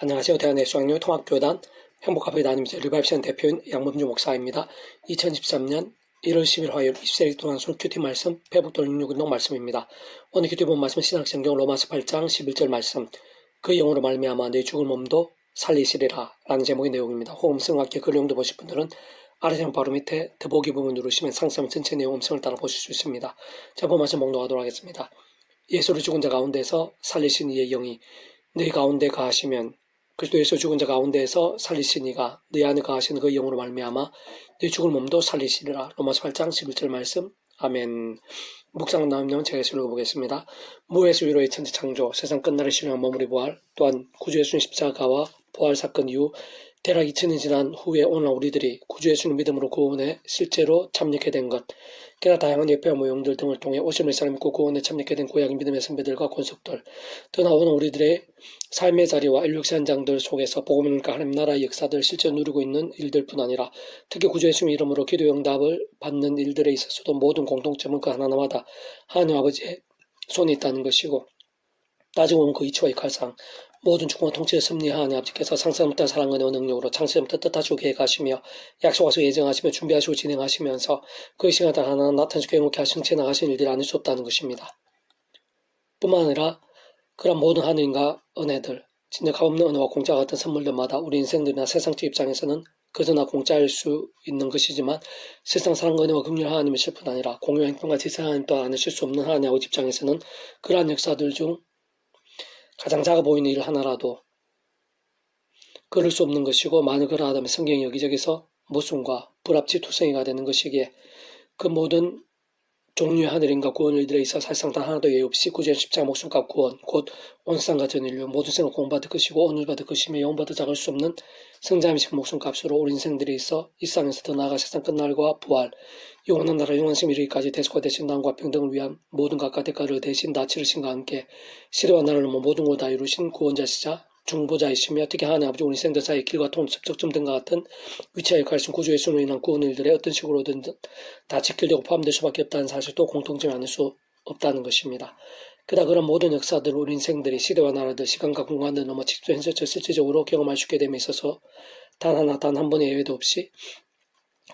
안녕하세요. 대한의 수학료 통합교단 행복하게 다니면서 리바이션 대표인 양범주 목사입니다. 2013년 1월 10일 화요일 20세기 동안 손 큐티 말씀 회복돌 66운동 말씀입니다. 오늘 큐티 본 말씀 신학성경 로마서 8장 11절 말씀 그 영으로 말미암아 내 죽을 몸도 살리시리라 라는 제목의 내용입니다. 호음성학계 글 용도 보실 분들은 아래장 바로 밑에 더보기 부분 누르시면 상세한 전체 내용 음성을 따라 보실 수 있습니다. 자, 본 말씀 목록하도록 하겠습니다. 예수를 죽은 자 가운데서 살리신 이의 영이 너희 가운데 가하시면 그리스도 예수 죽은 자 가운데에서 살리시니가 너희 안에 가하시는 그 영으로 말미암아 너희 죽을 몸도 살리시리라. 로마서 8장 11절 말씀. 아멘. 묵상 나오면 제가 읽어보겠습니다. 무에서 위로의 천지 창조, 세상 끝날의 신앙 머무리 부활, 또한 구주 예수님 십자가와 부활 사건 이후 대략 2000이 지난 후에 오늘 우리들이 구주 예수님 믿음으로 구원에 실제로 참여하게 된 것, 꽤나 다양한 예배와 모형들 등을 통해 오심을 사람 믿고 구원에 참여하게 된 구약의 믿음의 선배들과 권속들, 또 나오는 우리들의 삶의 자리와 인력시 현장들 속에서 복음을니까 하나님 나라의 역사들 실제 누리고 있는 일들뿐 아니라 특히 구주 예수님 이름으로 기도 응답을 받는 일들에 있어서도 모든 공통점은 그 하나하나마다 하나님 아버지의 손이 있다는 것이고 따지고 보면 그 이치와 이 칼상 모든 주권과 통치에 섭리하니 아버지께서 못한 사랑과 능력으로 창세부터 뜻하시고 계획하시며 약속하시고 예정하시며 준비하시고 진행하시면서 그 시간에 하나 나타내시고 행복해 하신 채 나가신 일들이 아닐 수 없다는 것입니다. 뿐만 아니라 그런 모든 하늘인가 은혜들 진짜 값없는 은혜와 공짜 같은 선물들마다 우리 인생들이나 세상적 입장에서는 그저나 공짜일 수 있는 것이지만 세상 사랑과 은혜와 긍휼 하나님의 실뿐 아니라 공유 행동과 지사 하나님 또한 안으실 수 없는 하나님 아버지 입장에서는 그러한 역사들 중 가장 작아 보이는 일 하나라도 그럴 수 없는 것이고 만일 그러하다면 성경이 여기저기서 모순과 불합치 투성이가 되는 것이기에 그 모든 종류의 하늘인가 구원 일들에 있어 사실상 단 하나도 예외 없이 구전 십자가 목숨값 구원 곧 온상과 전 인류 모든 생을 공받을 것이고 오늘 받을 것이며 영받을 작을 수 없는 성자미식 목숨값으로 우리 인생들이 있어 이 땅에서 더 나아가 세상 끝날과 부활 영원한 나라 영원심 이르기까지 대속화 되신 남과 평등을 위한 모든 각각 대가를 대신 다 치르신과 함께 시대와 나라를 모든 걸 다 이루신 구원자시자 중보자이시며 특히 하나님 아버지 우리 생들 사이 길과 통, 접촉점 등과 같은 위치와 역할하신 구주 예수로 인한 구원 일들에 어떤 식으로든 다 지킬되고 포함될 수밖에 없다는 사실도 공통점이 아닐 수 없다는 것입니다. 그다 그런 모든 역사들 우리 인생들이 시대와 나라들 시간과 공간을 넘어 직접 현실적 실질적으로 경험할 수 있게 됨에 있어서 단 하나 단 한 번의 예외도 없이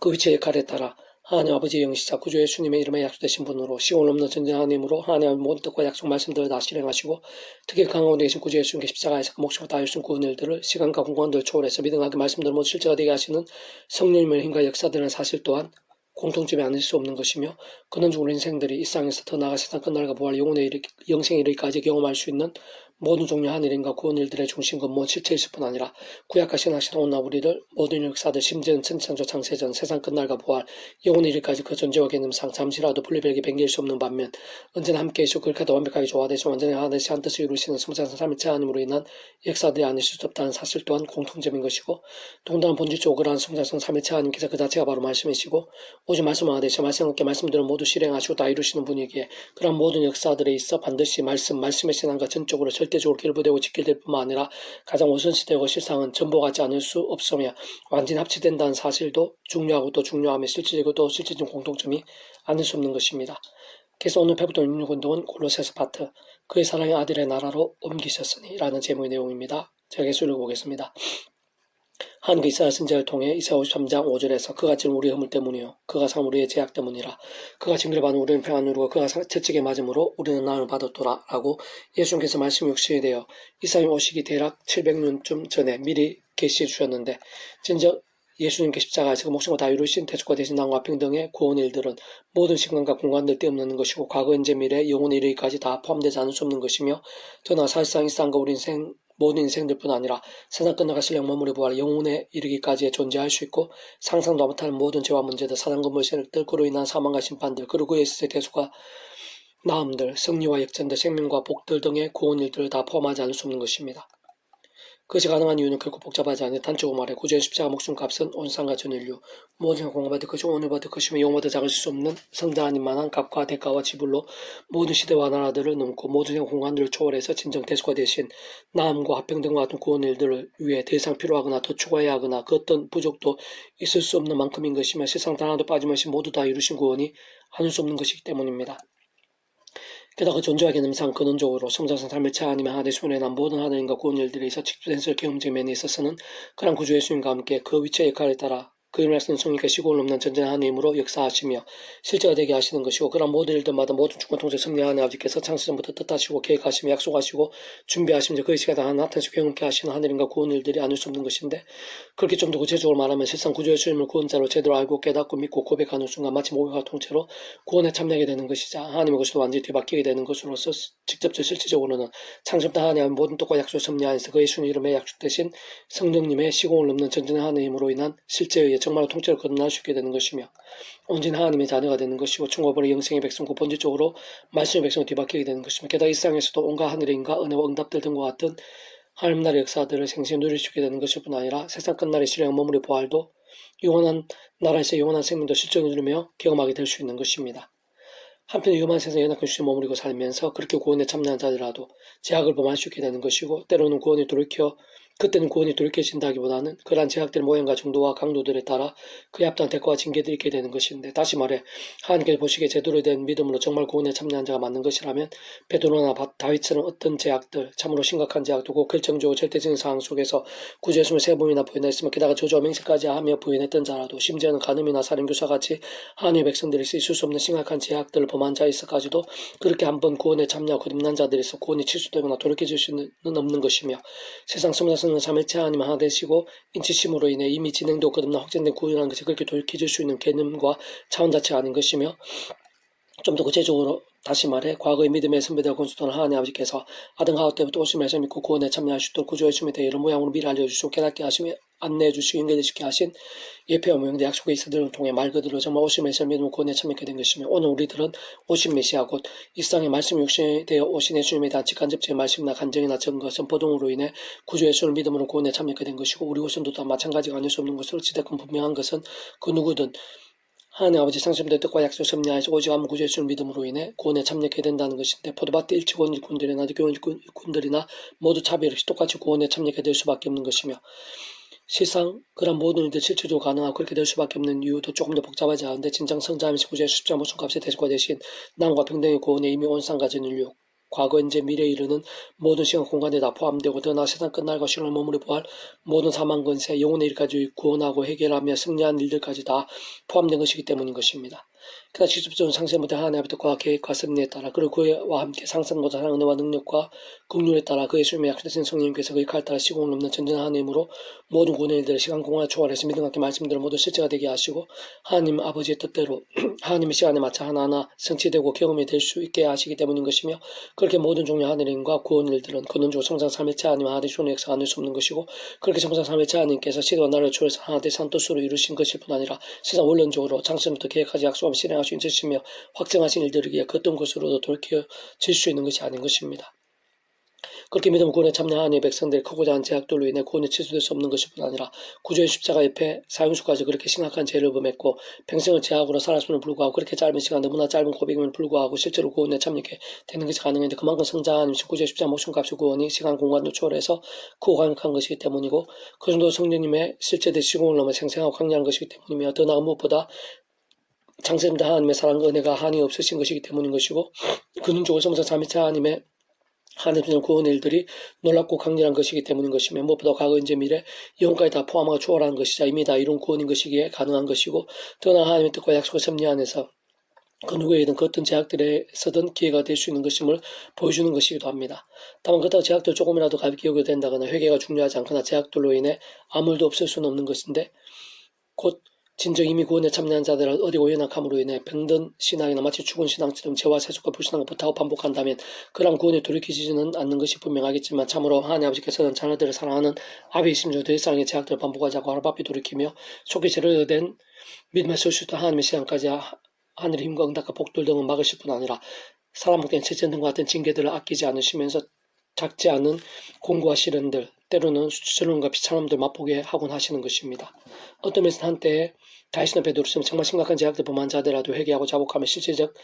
그 위치의 역할에 따라 하나님 아버지의 영시자 구주 예수님의 이름에 약속되신 분으로 시온 없는 전쟁 하나님으로 하나님의 모든 뜻과 약속 말씀들을 다 실행하시고 특히 강원에 계신 구주 예수님께 십자가에서 그 목숨을 다하신 구원 일들을 시간과 공간들을 초월해서 믿음하게 말씀들 모두 실제가 되게 하시는 성령님의 힘과 역사들의 사실 또한 공통점이 아닐 수 없는 것이며 그는 중 우리 인생들이 이 땅에서 더 나아가 세상 끝날과 부활 영혼의 이르, 영생에 이르기까지 경험할 수 있는 모든 종류 하늘인과 구원 일들의 중심 근본 실체일 뿐 아니라 구약과 신하신 온나 우리를 모든 역사들 심지어는 천창조 창세전 세상 끝날과 부활 영혼의 이르기까지 그 존재와 개념상 잠시라도 분리별게 변개일 수 없는 반면 언제나 함께 계시고 그렇게도 완벽하게 조화되시 완전히 하나되시 한 뜻을 이루시는 성장선 삼일체 하나님으로 인한 역사들이 아닐 수 없다는 사실 또한 공통점인 것이고 동당한 본질적으로 그러한 성장성 삼일체 하나님께서 그 자체가 바로 말씀이시고 오직 말씀을 하되시 말씀 함께 말씀들을 모두 실행하시고 다 이루시는 분이기에 그러한 모든 역사들에 있어 반드시 말씀 말씀의 신앙과 전적으로 절 대적으로 결부되고 지킬될 뿐만 아니라 가장 우선시되고 실상은 전보하지 않을 수 없으며 완전히 합치된다는 사실도 중요하고 또 중요하며 실질적이고 또 실질적 공통점이 아닐 수 없는 것입니다. 그래서 오늘 페부터 66운동은 골로새서 파트 그의 사랑의 아들의 나라로 옮기셨으니 라는 제목의 내용입니다. 제가 계속 읽어보겠습니다. 한그 이사야 선자를 통해 이사 53장 5절에서 그가 지은 우리의 허물 때문이요. 그가 상 우리의 제약 때문이라. 그가 징계를 받은 우리는 평안 누르고 그가 채찍에 맞음으로 우리는 나을 받았더라. 라고 예수님께서 말씀 육신이 되어 이사님 오시기 대략 700년쯤 전에 미리 계시해 주셨는데 진즉 예수님께 십자가에서 그 목숨을 다 이루신 대속과 대신 남과 평등의 구원 일들은 모든 시간과 공간들 떼없는 것이고 과거 현재 미래 영혼의 이르기까지 다 포함되지 않을 수 없는 것이며 더나 사실상 이 땅과 우리 인생 모든 인생들뿐 아니라 세상 끝나갔을 영머물의 부활 영혼에 이르기까지 존재할 수 있고 상상도 못하는 모든 죄와 문제들 사단건물 세력들 그로 인한 사망과 심판들 그리고 예수의 대수가 나음들 승리와 역전들 생명과 복들 등의 구원 일들을 다 포함하지 않을 수 없는 것입니다. 그것이 가능한 이유는 결코 복잡하지 않은 단적으로 말해 구전 십자가 목숨 값은 온상과 전인류 모든 공업받을 것이 오늘 받을 것이며 영원받아 작을 수 없는 성자 아님만한 값과 대가와 지불로 모든 시대와 나라들을 넘고 모든 공간들을 초월해서 진정 대수가 되신 나음과 합병 등과 같은 구원 일들을 위해 더 이상 필요하거나 더 추가해야 하거나 그 어떤 부족도 있을 수 없는 만큼인 것이며 세상 단 하나도 빠짐없이 모두 다 이루신 구원이 아닐 수 없는 것이기 때문입니다. 게다가 존재하게 넘상 근원적으로 성장성 삶의 차 아니면 하나의 수면에 난 모든 하나님과 구원 일들에 있어 직주된설 경험적인 면에 있어서는 그런 구주 예수님과 함께 그 위치의 역할에 따라 그 말씀 성령께 시골 넘는 전전한 하나님으로 역사하시며 실제가 되게 하시는 것이고 그런 모든 일들마다 모든 주권 통제 섭리하는 아버지께서 창세전부터 뜻하시고 계획하시며 약속하시고 준비하시며 그 시간에 다 나타나시고 경험케 하시는 하나님과 구원 일들이 아닐 수 없는 것인데 그렇게 좀 더 구체적으로 말하면 세상 구주 예수님을 구원자로 제대로 알고 깨닫고 믿고 고백하는 순간 마치 모욕과 통째로 구원에 참여하게 되는 것이자 하나님의 것으로 완전히 뒤바뀌게 되는 것으로서 직접적 실질적으로는 창조부터 하나님의 모든 뜻과 약속 섭리 안에서 그 예수님 이름에 약속되신 성령님의 시공을 넘는 전전의 하나님으로 인한 실제의 정말로 통째로 거듭날 수 있게 되는 것이며 온전 하나님의 자녀가 되는 것이고 천국벌의 영생의 백성과 본질적으로 말씀의 백성을 뒤바뀌게 되는 것이며 게다가 이 세상에서도 온갖 하늘의 인과 은혜와 응답들 등과 같은 하나님 나라의 역사들을 생생히 누릴 수 있게 되는 것일 뿐 아니라 세상 끝날의 실행한 머무리 부활도 영원한 나라에서 영원한 생명도 실존을 누리며 경험하게 될 수 있는 것입니다. 한편 위험한 세상에 연약한 주제 머무르고 살면서 그렇게 구원에 참여한 자들라도 제약을 범할 수 있게 되는 것이고 때로는 구원이 돌이켜 그때는 구원이 돌이켜진다기보다는 그러한 제약들의 모양과 정도와 강도들에 따라 그에 합당한 대가와 징계들이 있게 되는 것인데 다시 말해 하나님께서 보시기에 제대로 된 믿음으로 정말 구원에 참여한 자가 맞는 것이라면 베드로나 바- 다윗처럼 어떤 제약들 참으로 심각한 제약도 고 결정적으로 절대적인 상황 속에서 구제수를 세 번이나 부인했으며 게다가 조조와 맹세까지 하며 부인했던 자라도 심지어는 간음이나 살인교사 같이 하나님의 백성들이 있을 수 없는 심각한 제약들을 범한 자에서까지도 그렇게 한번 구원에 참여하고 거듭난 자들에서 구원이 취소되거나 돌이켜질 수는 없는 것이며 세상 성자 성은 삼일체 하나님 하나 되시고 인치심으로 인해 이미 진행되고 거듭나 확정된 구원이라는 것이 그렇게 돌이켜질 수 있는 개념과 차원 자체가 아닌 것이며 좀 더 구체적으로 다시 말해 과거의 믿음의 선배되어 건수던 하나님 아버지께서 아등 하우 때부터 오심에서 믿고 구원에 있도록 구조의 춤에 대해 이런 모양으로 미리 알려주시고 깨닫게 하시며 안내해 주시고 연결되시게 하신 예표와 모형대 약속의 이스들을 통해 말 그대로 정말 오심에서 믿음을 구원에 참여하게 된 것이며 오늘 우리들은 오신 메시아 곧이 세상의 말씀 육신이 되어 오신 예수님에 대한 직간접적인 말씀이나 간증이나 증거 선포 등으로 인해 구조 예수를 믿음으로 구원에 참여하게 된 것이고 우리 후손도 다 마찬가지가 아닐 수 없는 것으로 지대권 분명한 것은 그 누구든 하나님 아버지 상심된 뜻과 약속 섭리하에서 오직 한 구주 예수를 믿음으로 인해 구원에 참여하게 된다는 것인데 포도밭 일치권 일꾼들이나 교원 일꾼, 일꾼들이나 모두 차별 없이 똑같이 구원에 참여하게 될 수밖에 없는 것이며 실상 그런 모든 일들 실질적으로 가능하고 그렇게 될 수밖에 없는 이유도 조금 더 복잡하지 않은데 진정 성자하면서 구주의 십자 모순 값의 대속과 대신 남과 평등의 구원에 이미 온상 가진 인류 과거 현재 미래에 이르는 모든 시간 공간에 다 포함되고 더 나아 세상 끝날 것을 머무르 부활 모든 사망 건세 영혼의 일까지 구원하고 해결하며 승리한 일들까지 다 포함된 것이기 때문인 것입니다. 그러나 직접적인 상세부터 하나님의 뜻과 계획과 섭리에 따라 그리고 그와 함께 상승과 사랑 은혜와 능력과 긍휼에 따라 그의 수명에 약속되신 성령님께서 그의 칼 따라 시공을 넘는 전전한 하나님으로 모든 일들을 시간 공간을 초월해서 함께 말씀들을 모두 실제가 되게 하시고 하나님 아버지의 뜻대로 하나님의 시간에 맞춰 하나하나 성취되고 경험이 될 수 있게 하시기 때문인 것이며 그렇게 모든 종류 하늘인과 구원 일들은 근원적으로 성장 삶의 차 아니면 하나님의 손의 역사가 아닐 수 없는 것이고 그렇게 삶의 차 하나님께서 시대와 나라를 초월해서 하나 되 산 뜻으로 이루신 것일 뿐 아니라 세상 원론적으로 창세부터 계획하지 약속하며 실행 있는 뜻이며 확정하신 일들이기에 그 어떤 것으로도 돌이켜질 수 있는 것이 아닌 것입니다. 그렇게 믿음 구원에 하나님의 백성들이 크고자 하는 제약들로 인해 구원이 취소될 수 없는 것일 뿐 아니라 구조의 십자가 옆에 사형수까지 그렇게 심각한 죄를 범했고 평생을 제약으로 살았음을 불구하고 그렇게 짧은 시간 너무나 짧은 고백임을 불구하고 실제로 구원에 참여하게 되는 것이 가능했는데 그만큼 성장하는 구조의 십자가 목숨값의 구원이 시간 공간도 초월해서 크고 강력한 것이기 때문이고 그 정도 성령님의 실제된 시공을 넘어 생생하고 강렬한 것이기 때문이며 더 나은 무엇보다 장세입니다 하나님의 사랑과 은혜가 한이 없으신 것이기 때문인 것이고 근원적으로 성사 삼위체 하나님의 하나님의 구원의 일들이 놀랍고 강렬한 것이기 때문인 것이며 무엇보다 과거 현재 미래 영혼까지 다 포함하고 초월하는 것이자 이미 다 이룬 구원인 것이기에 가능한 것이고 더 나아 하나님의 뜻과 약속의 섭리 안에서 그 누구에든 그 어떤 제약들에서든 기회가 될 수 있는 것임을 보여주는 것이기도 합니다. 다만 그렇다고 제약들 조금이라도 가볍게 여겨도 된다거나 회개가 중요하지 않거나 제약들로 인해 아무 일도 없을 수는 없는 것인데 곧 진정 이미 구원에 참여한 자들은 어디 오연약함으로 인해 병든 신앙이나 마치 죽은 신앙처럼 죄와 세속과 불신앙을 부탁하고 반복한다면 그런 구원에 돌이키지는 않는 것이 분명하겠지만 참으로 하나님 아버지께서는 자녀들을 사랑하는 아비의 심정 더 이상의 제약들을 반복하지 않고 하루바삐 돌이키며 속에 제대로 된 믿음의 설수도 하나님의 시간까지 하- 하늘의 힘과 응답과 복들 등을 막으실 뿐 아니라 사람 목된 체전 등과 같은 징계들을 아끼지 않으시면서 작지 않은 공고와 시련들 때로는 수치스러움과 비참함들 맛보게 하곤 하시는 것입니다. 어떤 면에서 한때 다이스나 베드로스는 정말 심각한 제약들 범한 자들라도 회개하고 자복하며 실질적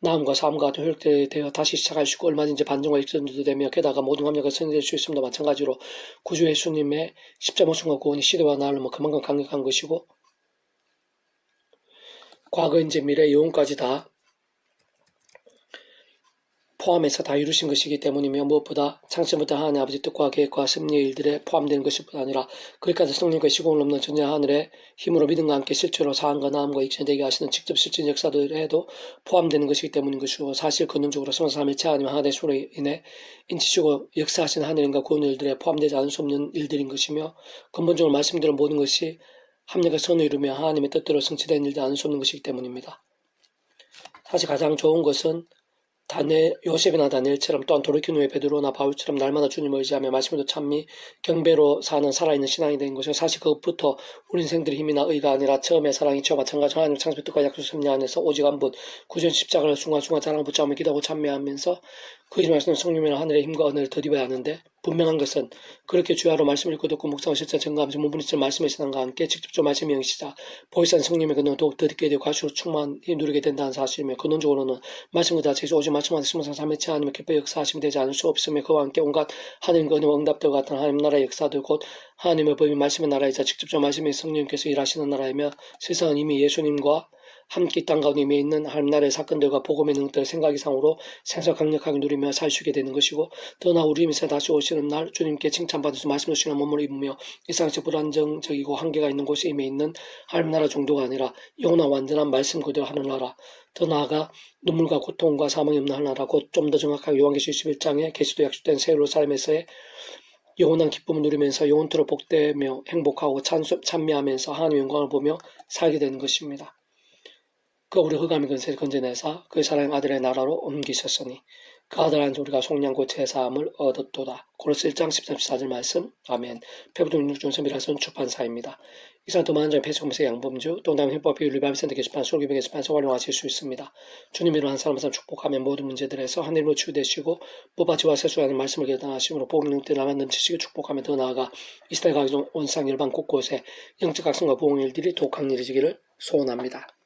나음과 삶과 대해 다시 시작할 수 있고 얼마든지 반전과 익선도 되며 게다가 모든 감력을 선택될 수 있음도 마찬가지로 구주 예수님의 십자 모순과 구원이 시대와 나를 뭐 그만큼 강력한 것이고 과거 현재 미래 영혼까지 다 포함해서 다 이루신 것이기 때문이며 무엇보다 창세부터 하나님 아버지 뜻과 계획과 섭리의 일들에 포함되는 것이 뿐 아니라 거기까지 성령과 시공을 넘는 전제 하늘의 힘으로 믿음과 함께 실제로 사함과 나음과 익신되게 하시는 직접 실진 역사들에도 포함되는 것이기 때문인 것이고 사실 근원적으로 성삼의 하나님 하나의 수로 인해 인치시고 역사하신 하늘인과 구원의 일들에 포함되지 않을 수 없는 일들인 것이며 근본적으로 말씀드린 모든 것이 합력과 선을 이루며 하나님의 뜻대로 성취된 일들 않을 수 없는 것이기 때문입니다. 사실 가장 좋은 것은 다네 요셉이나 다니엘처럼 또한 돌이킨 후에 베드로나 바울처럼 날마다 주님을 의지하며 말씀으로 찬미 경배로 사는 살아있는 신앙이 된 것이고 사실 그것부터 우리 인생들의 힘이나 의가 아니라 처음에 사랑이 저와 마찬가지 하나님 창조 뜻과 약속 섭리 안에서 오직 한 분 구전 십자가를 순간순간 자랑을 붙잡으며 기도하고 찬미하면서 그 이름 말씀 성령이나 하늘의 힘과 은혜를 더입어야 하는데 분명한 것은 그렇게 주야로 말씀을 읽고 듣고 묵상을 실천 증거하면서 문분이처럼 말씀의 신앙과 함께 직접적 말씀의 영시자 보이산 성령의 근원 더욱 더듬게 되고 갈수록 충만히 누리게 된다는 사실이며 근원적으로는 말씀과 자체에서 오직 말씀 안에 숨어서 삼위치 하나님의 기뻐 역사하시면 되지 않을 수 없으며 그와 함께 온갖 하나님과 은혜와 응답들과 같은 하나님 나라의 역사들 곧 하나님의 법이 말씀의 나라이자 직접적 말씀의 성령께서 일하시는 나라이며 세상은 이미 예수님과 함께 이땅 가운데 임해 있는 하나님 나라의 사건들과 복음의 능력들을 생각 이상으로 생사 강력하게 누리며 살 수 있게 되는 것이고 더나 우리 미세 다시 오시는 날 주님께 칭찬받으셔 말씀을 주시는 몸을 입으며 일상적 불안정적이고 한계가 있는 곳에 임해 있는 하나님 나라 정도가 아니라 영원한 완전한 말씀 그대로 하는 나라 더 나아가 눈물과 고통과 사망이 없는 하나라 곧 좀 더 정확하게 요한계시 21장에 계시도 약속된 새로 삶에서의 영원한 기쁨을 누리면서 영원토록 복되며 행복하고 찬수, 찬미하면서 하나님의 영광을 보며 살게 되는 것입니다. 그 우리 흑암의 근세를 건져내사 그 사랑의 아들의 나라로 옮기셨으니 그 아들 안에 우리가 속량고 제사함을 얻었도다. 고로스 1장 13, 14절 말씀 아멘 페브동 6중선비라선 출판사입니다. 이상 점 배송검색 양범주 동담 협법 비율 리바비센터 게시판 솔기백 게시판에서 활용하실 수 있습니다. 주님으로 한 사람 한 사람 축복하면 모든 문제들에서 하늘로 치유되시고 뽑아지와 세수하는 말씀을 계단하심으로 복능때 나만 넘치시게 축복하며 더 나아가 이스라엘 각종 원상 열방 곳곳에 영적 각성과 보응일들이 독학일이지기를 소원합니다.